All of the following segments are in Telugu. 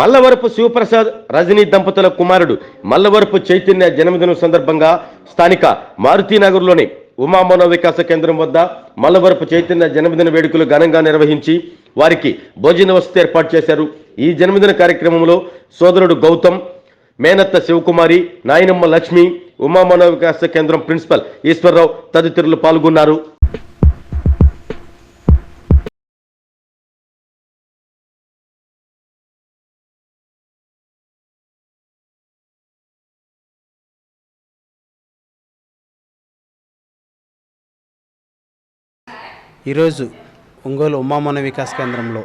మల్లవరపు శివప్రసాద్ రజనీ దంపతుల కుమారుడు మల్లవరపు చైతన్య జన్మదినం సందర్భంగా స్థానిక మారుతీనగర్లోని ఉమా మనోవికాస కేంద్రం వద్ద మల్లవరపు చైతన్య జన్మదిన వేడుకలు ఘనంగా నిర్వహించి వారికి భోజన వసతి ఏర్పాటు చేశారు. ఈ జన్మదిన కార్యక్రమంలో సోదరుడు గౌతమ్ మేనత్త శివకుమారి నాయనమ్మ లక్ష్మి ఉమా మనోవికాస కేంద్రం ప్రిన్సిపల్ ఈశ్వరరావు తదితరులు పాల్గొన్నారు. ఈరోజు ఒంగోలు ఉమామన వికాస్ కేంద్రంలో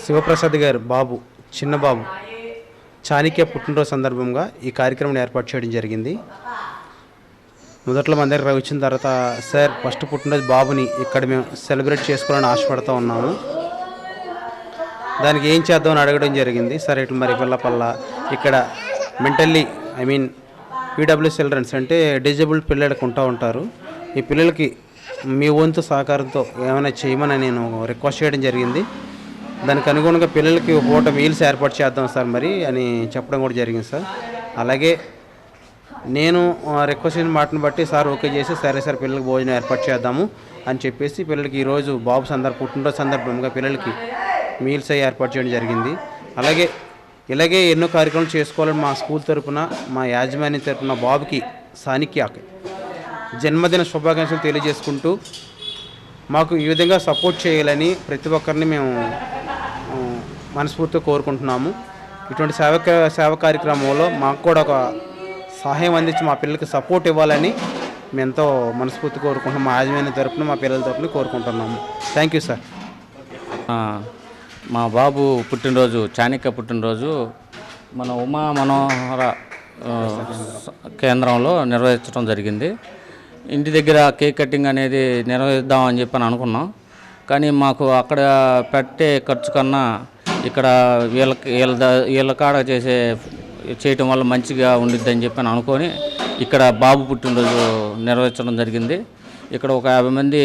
శివప్రసాద్ గారు బాబు చిన్నబాబు చాణిక్య పుట్టినరోజు సందర్భంగా ఈ కార్యక్రమం ఏర్పాటు చేయడం జరిగింది. మొదట్లో మన దగ్గర వచ్చిన తర్వాత సార్ ఫస్ట్ పుట్టినరోజు బాబుని ఇక్కడ మేము సెలబ్రేట్ చేసుకోవాలని ఆశపడుతూ ఉన్నాము. దానికి ఏం చేద్దామని అడగడం జరిగింది. సరే ఇట్లా మరి పిల్లపల్ల ఇక్కడ mentally I mean PW children's అంటే డిజబుల్డ్ పిల్లలకు ఉంటూ ఉంటారు. ఈ పిల్లలకి మీ వంతు సహకారంతో ఏమైనా చేయమని నేను రిక్వెస్ట్ చేయడం జరిగింది. దానికి అనుగుణంగా పిల్లలకి పూట మీల్స్ ఏర్పాటు చేద్దాం సార్ మరి అని చెప్పడం కూడా జరిగింది సార్. అలాగే నేను ఆ, రిక్వెస్ట్ చేసిన మాటను బట్టి సార్ ఓకే చేసి సరే సార్ పిల్లలకి భోజనం ఏర్పాటు చేద్దాము అని చెప్పేసి పిల్లలకి ఈరోజు బాబు సందర్భ పుట్టినరోజు సందర్భంగా పిల్లలకి మీల్స్ అవి ఏర్పాటు చేయడం జరిగింది. అలాగే ఇలాగే ఎన్నో కార్యక్రమాలు చేసుకోవాలని మా స్కూల్ తరపున మా యాజమాన్యం తరపున బాబుకి సానిక్యాకి జన్మదిన శుభాకాంక్షలు తెలియజేసుకుంటూ మాకు ఈ విధంగా సపోర్ట్ చేయాలని ప్రతి ఒక్కరిని మేము మనస్ఫూర్తిగా కోరుకుంటున్నాము. ఇటువంటి సేవ సేవ కార్యక్రమంలో మాకు కూడా ఒక సహాయం అందించి మా పిల్లలకి సపోర్ట్ ఇవ్వాలని మేము ఎంతో మనస్ఫూర్తి కోరుకుంటున్నాం మా యాజమాన్య తరపున మా పిల్లల తరపున కోరుకుంటున్నాము. థ్యాంక్ యూ సార్ మా బాబు పుట్టినరోజు చాణిక్య పుట్టినరోజు మన ఉమా మనోహర కేంద్రంలో నిర్వహించడం జరిగింది. ఇంటి దగ్గర కేక్ కటింగ్ అనేది నిర్వహిద్దామని చెప్పి అనుకున్నాం. కానీ మాకు అక్కడ పెట్టే ఖర్చు కన్నా ఇక్కడ వీళ్ళకి వీళ్ళ వీళ్ళ కాడ చేసే చేయటం వల్ల మంచిగా ఉండిద్దని చెప్పి అనుకొని ఇక్కడ బాబు పుట్టినరోజు నిర్వహించడం జరిగింది. ఇక్కడ ఒక యాభై మంది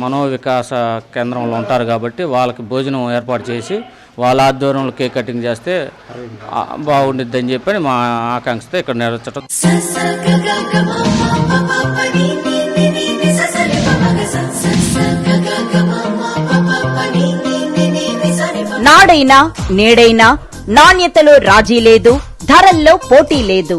మనోవికాస కేంద్రంలో ఉంటారు కాబట్టి వాళ్ళకి భోజనం ఏర్పాటు చేసి వాళ్ళ ఆధ్వర్యంలో కేక్ కటింగ్ చేస్తే బాగుండిద్దని చెప్పని మా ఆకాంక్షతో ఇక్కడ నిర్వహించడం నాడైనా నేడైనా నాణ్యతలో రాజీ లేదు ధరల్లో పోటీ లేదు.